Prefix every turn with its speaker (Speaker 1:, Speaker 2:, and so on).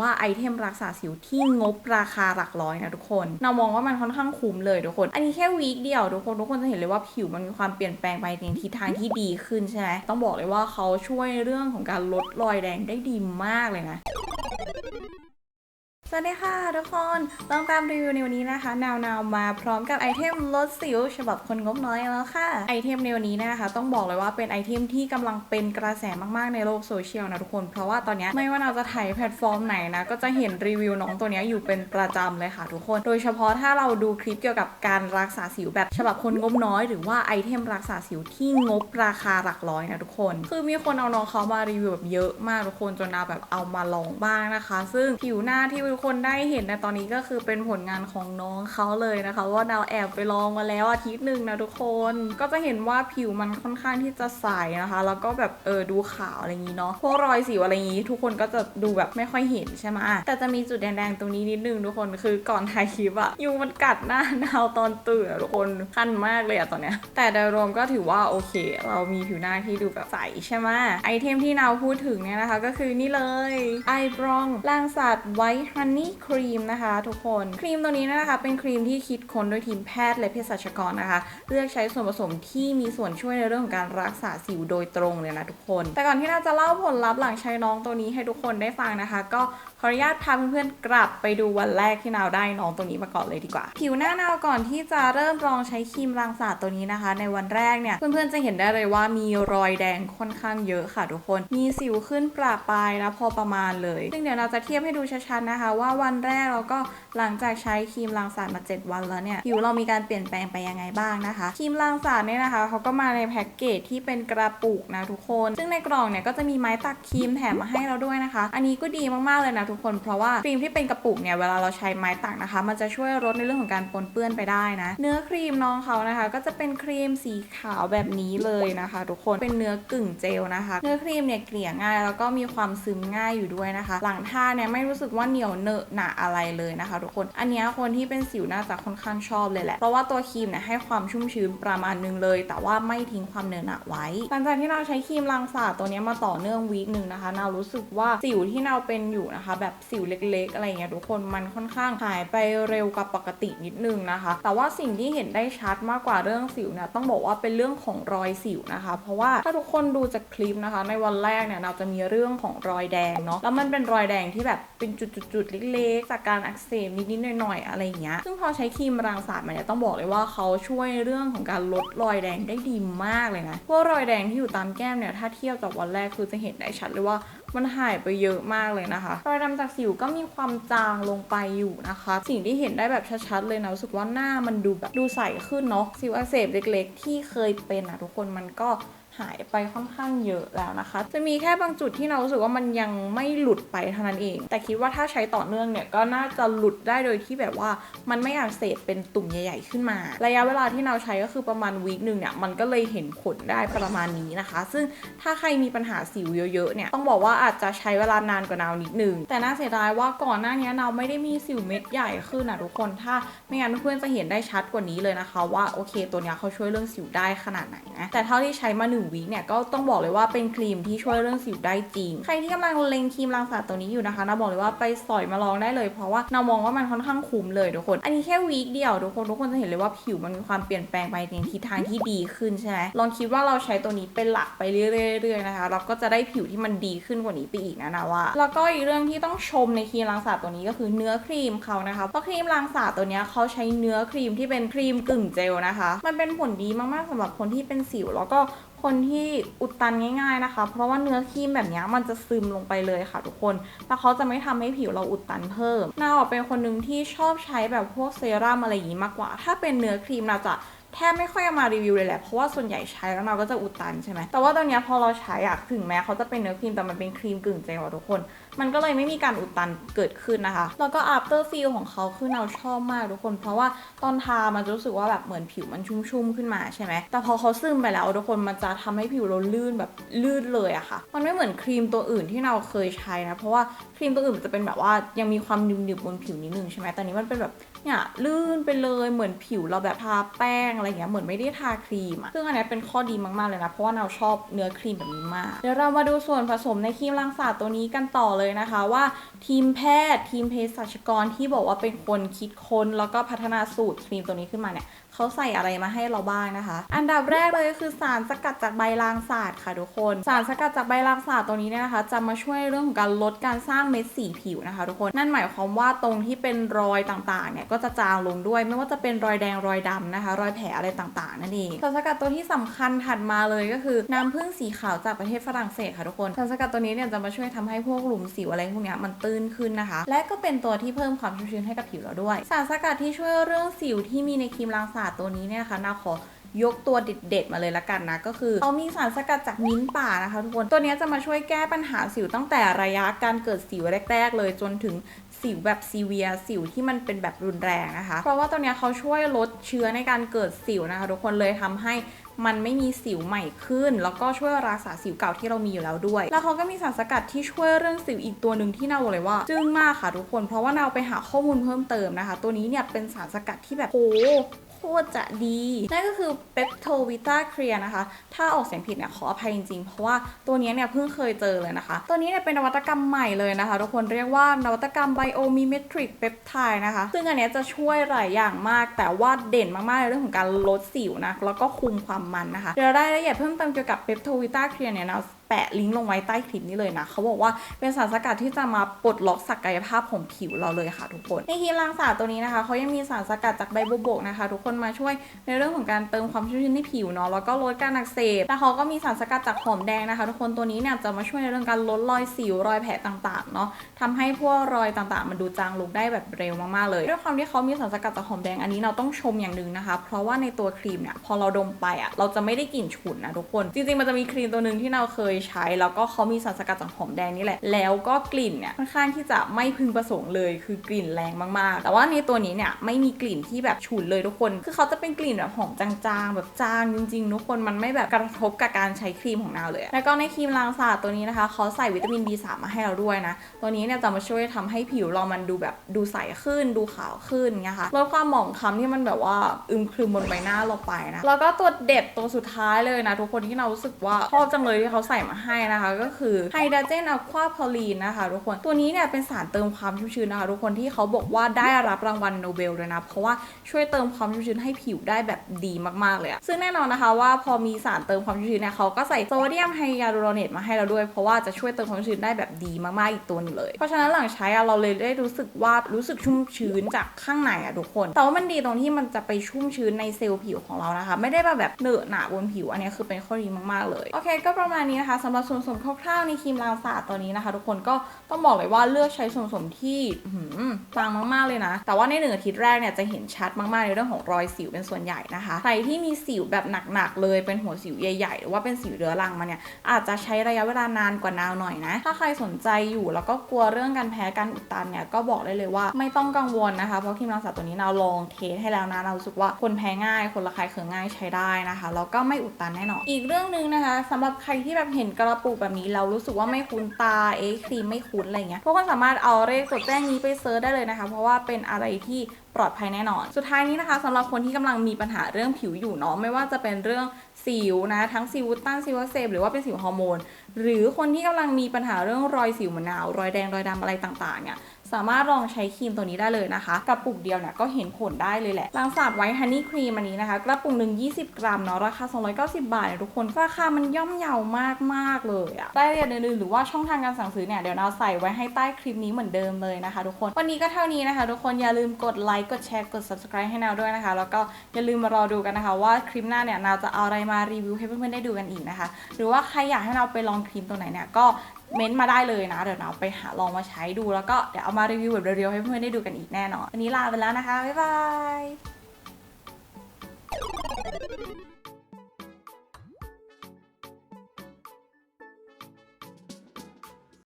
Speaker 1: ว่าไอเทมรักษาสิวที่งบราคาหลักร้อยนะทุกคนเรามองว่ามันค่อนข้างคุ้มเลยทุกคน อันนี้แค่วีคเดียวทุกคนทุกคนจะเห็นเลยว่าผิวมันมีความเปลี่ยนแปลงไปในทิศทางที่ดีขึ้นใช่ไหมต้องบอกเลยว่าเขาช่วยเรื่องของการลดรอยแดงได้ดีมากเลยนะ วัสดีค่ะทุกคนต้องตามรีวิวในวันนี้นะคะ นาวนาวมาพร้อมกับไอเทมลดสิวฉบับคนงบน้อยแล้วค่ะ ไอเทมในวันนี้นะคะ ต้องบอกเลยว่าเป็นไอเทมที่กำลังเป็นกระแสมากๆในโลกโซเชียลนะทุกคน เพราะว่าตอนนี้ไม่ว่าเราจะถ่ายแพลตฟอร์มไหนนะ ก็จะเห็นรีวิวน้องตัวนี้อยู่เป็นประจำเลยค่ะทุกคน โดยเฉพาะถ้าเราดูคลิปเกี่ยวกับการรักษาสิวแบบฉบับคนงบน้อย หรือว่าไอเทมรักษาสิวที่งบราคาหลักร้อยนะทุกคน คือมีคนเอาน้องเขามารีวิวแบบเยอะมากทุกคนจนนาแบบเอามาลองบ้างนะคะ ซึ่งผิวหน้าที่ทุกคนได้เห็นในตอนนี้ก็คือเป็นผลงานของน้องเขาเลยนะคะ ว่าดาวแอบไปลองมาแล้วอาทิตย์หนึ่งนะทุกคน ก็จะเห็นว่าผิวมันค่อนข้างที่จะใสนะคะ แล้วก็แบบเออดูขาวอะไรอย่างนี้เนาะพวกรอยสิวอะไรอย่างนี้ ทุกคนก็จะดูแบบไม่ค่อยเห็นใช่ไหมแต่จะมีจุดแดงๆตรงนี้นิดนึงทุกคนคือก่อนถ่ายคลิปอะยุงมันกัดหน้าดาวตอนตื่นทุกคนคันมากเลยอะตอนเนี้ยแต่โดยรวมก็ถือว่าโอเค เรามีผิวหน้าที่ดูแบบใสใช่ไหมไอเทมที่นาวพูดถึงเนี่ยนะคะ ก็คือนี่เลยไอบรองล่างสัตว์ไวท์ฮันนี่ครีมนะคะทุกคนครีมตัวนี้นะคะเป็นครีมที่คิดค้นโดยทีมแพทย์และเภสัชกรนะคะ เลือกใช้ส่วนผสมที่มีส่วนช่วยในเรื่องของการรักษาสิวโดยตรงเลยนะทุกคน แต่ก่อนที่เราจะเล่าผลลัพธ์หลังใช้น้องตัวนี้ให้ทุกคนได้ฟังนะคะ ก็ขออนุญาตพาเพื่อนๆกลับไปดูวันแรกที่นาวได้น้องตัวนี้มาก่อนเลยดีกว่า ผิวหน้านาวก่อนที่จะเริ่มลองใช้ครีมรังสาตัวนี้นะคะ ในวันแรกเนี่ยเพื่อนๆจะเห็นได้เลยว่ามีรอยแดงค่อนข้างเยอะค่ะทุกคน มีสิวขึ้นประปายนะพอประมาณเลยซึ่งเดี๋ยวเราจะเทียบให้ดูชัดๆนะคะว่าวันแรกเราก็หลังจากใช้ครีมรังสาดมา 7 วันแล้วเนี่ยผิวเรามีการเปลี่ยนแปลงไปยังไงบ้างนะคะครีมรังสาดเนี่ยนะคะเขาก็มาในแพ็กเกจที่เป็นกระปุกนะทุกคน ซึ่งในกล่องเนี่ยก็จะมีไม้ตักครีมแถมมาให้เราด้วยนะคะ อันนี้ก็ดีมากๆเลยนะทุกคน เพราะว่าครีมที่เป็นกระปุกเนี่ยเวลาเราใช้ไม้ตักนะคะ มันจะช่วยลดในเรื่องของการปนเปื้อนไปได้นะ เนื้อครีมน้องเขานะคะ ก็จะเป็นครีมสีขาวแบบนี้เลยนะคะ ทุกคนเป็นเนื้อกึ่งเจลนะคะ เนื้อครีมเนี่ยเกลี่ยง่ายแล้วก็มีความซึมง่ายอยู่ด้วยนะคะ หลังทาเนี่ยไม่รู้สึกว่าเหนียวเนอะหนะอะไรเลยนะคะ ทุกคน อันนี้คนที่เป็นสิวน่าจะค่อนข้างชอบเลยแหละ เพราะว่าตัวครีมเนี่ยให้ความชุ่มชื้นประมาณนึงเลย แต่ว่าไม่ทิ้งความเหนอะหนะไว้ หลังจากที่เราใช้ครีมรังสาดตัวนี้มาต่อเนื่องวีคหนึ่งนะคะเรารู้สึกว่าสิวที่เราเป็นอยู่นะคะ แบบสิวเล็กๆ อะไรเงี้ยทุกคนมันค่อนข้างหายไปเร็วกว่าปกตินิดนึงนะคะ แต่ว่าสิ่งที่เห็นได้ชัดมากกว่าเรื่องสิวเนี่ยต้องบอกว่าเป็นเรื่องของรอยสิวนะคะ เพราะว่าถ้าทุกคนดูจากคลิปนะคะ ในวันแรกเนี่ยเราจะมีเรื่องของรอยแดงเนาะแล้วมันเป็นรอยแดงที่แบบเป็นจุดๆๆเล็กๆ จากการอักเสบนิดๆหน่อยๆอะไรอย่างเงี้ย ซึ่งพอใช้ครีมรังสาดมาเนี่ยต้องบอกเลยว่าเขาช่วยเรื่องของการลดรอยแดงได้ดีมากเลยนะพวกรอยแดงที่อยู่ตามแก้มเนี่ยถ้าเทียบจากวันแรกคือจะเห็นได้ชัดเลยว่ามันหายไปเยอะมากเลยนะคะ รอยดำจากสิวก็มีความจางลงไปอยู่นะคะ สิ่งที่เห็นได้แบบชัดๆเลยนะรู้สึกว่าหน้ามันดูแบบดูใสขึ้นเนาะสิวอักเสบเล็ก ๆ ที่เคยเป็นอะทุกคนมันก็ หายไปค่อนข้างเยอะแล้วนะคะ จะมีแค่บางจุดที่เรารู้สึกว่ามันยังไม่หลุดไปเท่านั้นเอง แต่คิดว่าถ้าใช้ต่อเนื่องเนี่ยก็น่าจะหลุดได้โดยที่แบบว่ามันไม่อักเสบเป็นตุ่มใหญ่ ๆ ขึ้นมา ระยะเวลาที่เราใช้ก็คือประมาณวีคหนึ่งเนี่ยมันก็เลยเห็นผลได้ประมาณนี้นะคะ ซึ่งถ้าใครมีปัญหาสิวเยอะๆเนี่ยต้องบอกว่าอาจจะใช้เวลานานกว่านาวนิดนึงแต่น่าเสียดายว่าก่อนหน้านี้นาวไม่ได้มีสิวเม็ดใหญ่ขึ้นนะทุกคนถ้าไม่งั้นเพื่อนจะเห็นได้ชัดกว่านี้เลยนะคะ ว่าโอเคตัวเนี้ยเขาช่วยเรื่องสิวได้ขนาดไหนนะแต่เท่าที่ใช้มา1วีคเนี่ยก็ต้องบอกเลยว่าเป็นครีมที่ช่วยเรื่องสิวได้จริง ใครที่กำลังเล็งครีมรังสาดตัวนี้อยู่นะคะนาบอกเลยว่าไปสอยมาลองได้เลย เพราะว่านา มองว่ามันค่อนข้างคุ้มเลยทุกคน อันนี้แค่วีคเดียวทุกคนทุกคนจะเห็นเลยว่าผิวมันมีความเปลี่ยนแปลงไปในทิศทางที่ดีขึ้นใช่ไหมลองคิดว่าเราใช้ตัวนี้เป็นหลักไปเรื่อยๆนะคะ เราก็จะได้ผิวที่มันดีขึ้นกว่านี้ไปอีกนะนะว่า แล้วก็อีกเรื่องที่ต้องชมในครีมรังสาดตัวนี้ก็คือเนื้อครีมเขานะคะ เพราะครีมรังสาดตัวนี้เขาใช้เนื้อครีมที่เป็นครีมกึ่งเจลนะคะ มันเป็นผลดีมากๆสำหรับคนที่เป็นสิวแล้วก็คนที่อุดตันง่ายๆนะคะ เพราะว่าเนื้อครีมแบบนี้มันจะซึมลงไปเลยค่ะทุกคนแล้วเขาจะไม่ทำให้ผิวเราอุดตันเพิ่มนาออกเป็นคนหนึ่งที่ชอบใช้แบบพวกเซรั่มอะไรอย่างนี้มากกว่า ถ้าเป็นเนื้อครีมนาจะ แทบไม่ค่อยมารีวิวเลยแหละ เพราะว่าส่วนใหญ่ใช้แล้วเราก็จะอุดตันใช่ไหมแต่ว่าตอนนี้พอเราใช้อะถึงแม้เขาจะเป็นเนื้อครีมแต่มันเป็นครีมกึ่งเจลอะทุกคน มันก็เลยไม่มีการอุดตันเกิดขึ้นนะคะ แล้วก็ after feel ของเขาคือเราชอบมากทุกคน เพราะว่าตอนทามันจะรู้สึกว่าแบบเหมือนผิวมันชุ่มๆขึ้นมาใช่ไหมแต่พอเขาซึมไปแล้วทุกคนมันจะทำให้ผิวเราลื่นแบบลื่นเลยอะค่ะ มันไม่เหมือนครีมตัวอื่นที่เราเคยใช้นะ เพราะว่าครีมตัวอื่นมันจะเป็นแบบว่ายังมีความหนึบๆบนผิวนิดนึงใช่ไหมแต่นี้มันเป็นแบบ เนี่ยลื่นไปเลยเหมือนผิวเราแบบทาแป้งอะไรเงี้ยเหมือนไม่ได้ทาครีมอะซึ่งอันนี้เป็นข้อดีมากๆเลยนะ เพราะว่าเราชอบเนื้อครีมแบบนี้มาก เดี๋ยวเรามาดูส่วนผสมในครีมรังสาตัวนี้กันต่อเลยเลยนะคะว่าทีมแพทย์ทีมเภสัชกรที่บอกว่าเป็นคนคิดค้นแล้วก็พัฒนาสูตรครีมตัวนี้ขึ้นมาเนี่ย เขาใส่อะไรมาให้เราบ้างนะคะ อันดับแรกเลยก็คือสารสกัดจากใบลางสาดค่ะทุกคน สารสกัดจากใบลางสาดตัวนี้เนี่ยนะคะ จะมาช่วยเรื่องของการลดการสร้างเม็ดสีผิวนะคะ ทุกคนนั่นหมายความว่าตรงที่เป็นรอยต่างๆเนี่ยก็จะจางลงด้วย ไม่ว่าจะเป็นรอยแดงรอยดำนะคะ รอยแผลอะไรต่างๆนั่นเองสารสกัดตัวที่สำคัญถัดมาเลยก็คือน้ำผึ้งสีขาวจากประเทศฝรั่งเศสค่ะทุกคนสารสกัดตัวนี้เนี่ยจะมาช่วยทำให้พวกหลุมสิวอะไรพวกนี้มันตื้นขึ้นนะคะ และก็เป็นตัวที่เพิ่มความชุ่มชื้นให้กับผิวเราด้วย สารสกัดที่ช่วยเรื่องสิวที่มีในครีมล้างสาดตัวนี้เนี่ยนะคะนาขอยกตัวเด็ดๆมาเลยละกันนะ ก็คือเขามีสารสกัดจากมิ้นท์ป่านะคะทุกคนตัวนี้จะมาช่วยแก้ปัญหาสิวตั้งแต่ระยะการเกิดสิวแรก ๆ เลยจนถึงสิวแบบซีเวียสิวที่มันเป็นแบบรุนแรงนะคะ เพราะว่าตัวนี้เขาช่วยลดเชื้อในการเกิดสิวนะคะ ทุกคนเลยทำให้มันไม่มีสิวใหม่ขึ้น แล้วก็ช่วยรักษาสิวเก่าที่เรามีอยู่แล้วด้วย แล้วเขาก็มีสารสกัดที่ช่วยเรื่องสิวอีกตัวหนึ่งที่นาบอกเลยว่า จึ้งมากค่ะทุกคน เพราะว่านาไปหาข้อมูลเพิ่มเติมนะคะ ตัวนี้เนี่ยเป็นสารสกัดที่แบบโอ้ คตรจะดี นั่นก็คือเปปโทวิตาเคลียนะคะ ถ้าออกเสียงผิดเนี่ยขออภัยจริงๆ เพราะว่าตัวนี้เนี่ยเพิ่งเคยเจอเลยนะคะ ตัวนี้เนี่ยเป็นนวัตกรรมใหม่เลยนะคะ ทุกคนเรียกว่านวัตกรรมไบโอมิเมตริกเปปไทด์นะคะ ซึ่งอันนี้จะช่วยหลายอย่างมาก แต่ว่าเด่นมากๆในเรื่องของการลดสิวนะ แล้วก็คุมความมันนะคะ เดี๋ยวรายละเอียดเพิ่มเติมเกี่ยวกับเปปโทวิตาเคลียเนี่ยนะแปะลิงก์ลงไว้ใต้คลิปนี้เลยนะเขาบอกว่าเป็นสารสกัดที่จะมาปลดล็อกศักยภาพของผิวเราเลยค่ะทุกคนในครีมล้างสาดตัวนี้นะคะเขายังมีสารสกัดจากใบบัวบกนะคะ ทุกคนมาช่วยในเรื่องของการเติมความชุ่มชื้นให้ผิวเนาะแล้วก็ลดการอักเสบแล้วเขาก็มีสารสกัดจากหอมแดงนะคะ ทุกคนตัวนี้เนี่ยจะมาช่วยในเรื่องการลดรอยสิวรอยแผลต่างๆเนาะทำให้พวกรอยต่างๆ มันดูจางลงได้แบบเร็วมากๆเลยด้วยความที่เขามีสารสกัดจากหอมแดงอันนี้เราต้องชมอย่างหนึ่งนะคะ เพราะว่าในตัวครีมเนี่ยพอเราดมไปอะเราจะไม่ได้กลิ่นฉุนนะทุกคน จริงๆมันจะมีครีมตัวหนึ่งที่เราเคยใช้ แล้วก็เขามีสารสกัดจากหอมแดงนี่แหละ แล้วก็กลิ่นเนี่ยค่อนข้างที่จะไม่พึงประสงค์เลย คือกลิ่นแรงมาก ๆ แต่ว่าในตัวนี้เนี่ยไม่มีกลิ่นที่แบบฉุนเลยทุกคน คือเขาจะเป็นกลิ่นแบบหอมจางๆ แบบจางจริงๆทุกคนมันไม่แบบกระทบกับการใช้ครีมของเราเลย แล้วก็ในครีมล้างสะอาดตัวนี้นะคะเขาใส่วิตามิน B3 มาให้เราด้วยนะ ตัวนี้เนี่ยจะมาช่วยทำให้ผิวเรามันดูแบบดูใสขึ้น ดูขาวขึ้นเงี้ยค่ะลดความหมองคล้ำที่มันแบบว่าอึมครึมบนใบหน้าเราไปนะ แล้วก็ตัวเด็ดตัวสุดท้ายเลยนะทุกคนที่เรารู้สึกว่าชอบจังเลยที่เขาใส่มาให้นะคะ ก็คือไฮดรเจนอะควาพอลีนนะคะทุกคนตัวนี้เนี่ยเป็นสารเติมความชุ่มชื้นนะคะทุกคนที่เขาบอกว่าได้รับรางวัลโนเบลเลยนะ เพราะว่าช่วยเติมความชุ่มชื้นให้ผิวได้แบบดีมากๆเลยอะซึ่งแน่นอนนะคะว่าพอมีสารเติมความชุ่มชื้นเนี่ยเขาก็ใส่โซเดียมไฮยาลูโรเนตมาให้เราด้วย เพราะว่าจะช่วยเติมความชุ่มชื้นได้แบบดีมากๆอีกตัวหนึงเลย เพราะฉะนั้นหลังใช้อะเราเลยได้รู้สึกว่ารู้สึกชุ่มชื้นจากข้างในอะทุกคนแต่ว่ามันดีตรงที่มันจะไปชุ่มชื้นในเซลล์ผิวของเรานะคะ ไม่ได้แบบเหนอะหนะบนผิวอันนี้คือเป็นข้อดีมากๆเลยโอเค ก็ประมาณนี้นะคะสำหรับส่วนผสมคร่าวๆในครีมล้างสะอาดตัวนี้นะคะ ทุกคนก็ต้องบอกเลยว่าเลือกใช้ส่วนผสมที่อื้อหือจางมากๆเลยนะ แต่ว่าในหนึ่งอาทิตย์แรกเนี่ยจะเห็นชัดมากๆในเรื่องของรอยสิวเป็นส่วนใหญ่นะคะ ใครที่มีสิวแบบหนักๆเลยเป็นหัวสิวใหญ่ๆ หรือว่าเป็นสิวเรื้อรังมาเนี่ยอาจจะใช้ระยะเวลานานกว่านาวหน่อยนะ ถ้าใครสนใจอยู่แล้วก็กลัวเรื่องการแพ้การอุดตันเนี่ยก็บอกได้เลยว่าไม่ต้องกังวลนะคะ เพราะครีมล้างสะอาดตัวนี้เราลองเทสให้แล้วนะเรารู้สึกว่าคนแพ้ง่าย คนระคายเคืองง่ายใช้ได้นะคะแล้วก็ไม่อุดตันแน่นอนอีกเรื่องหนึ่งนะคะสำหรับใครที่แบบเห็นกระปุกแบบนี้เรารู้สึกว่าไม่คุ้นตาเอ๊ะครีมไม่คุ้นอะไรเงี้ยทุกคนสามารถเอาเลขจดแจ้งนี้ไปเซิร์ชได้เลยนะคะ เพราะว่าเป็นอะไรที่ปลอดภัยแน่นอน สุดท้ายนี้นะคะสำหรับคนที่กำลังมีปัญหาเรื่องผิวอยู่เนาะไม่ว่าจะเป็นเรื่องสิวนะ ทั้งสิวตันสิวเสบหรือว่าเป็นสิวฮอร์โมน หรือคนที่กำลังมีปัญหาเรื่องรอยสิวเหมือนาว รอยแดงรอยดำอะไรต่างๆเนี่ย สามารถลองใช้ครีมตัวนี้ได้เลยนะคะ กระปุกเดียวเนี่ยก็เห็นผลได้เลยแหละล้างสะอาดไว้ฮันนี่ครีมอันนี้นะคะ กระปุกหนึ่ง20 กรัมเนาะราคา 290 บาทเนี่ยทุกคนราคามันย่อมเยาวมากๆเลยอะรายละเอียดอื่นๆหรือว่าช่องทางการสั่งซื้อเนี่ยเดี๋ยวเราใส่ไว้ให้ใต้คลิปนี้เหมือนเดิมเลยนะคะ ทุกคนวันนี้ก็เท่านี้นะคะ ทุกคนอย่าลืมกดไลค์กดแชร์กด subscribe ให้นาวด้วยนะคะ แล้วก็อย่าลืมมารอดูกันนะคะ ว่าคลิปหน้าเนี่ยนาวจะเอาอะไรมารีวิวให้เพื่อนๆได้ดูกันอีกนะคะ หรือว่าใครอยากให้เราไปลองครีมตัวไหนเนี่ยก็เม้นมาได้เลยนะ เดี๋ยวเราไปหาลองมาใช้ดูแล้วก็เดี๋ยวเอามารีวิวแบบเร็วๆให้เพื่อนๆได้ดูกันอีกแน่นอนวันนี้ลาไปแล้วนะคะ บ๊ายบาย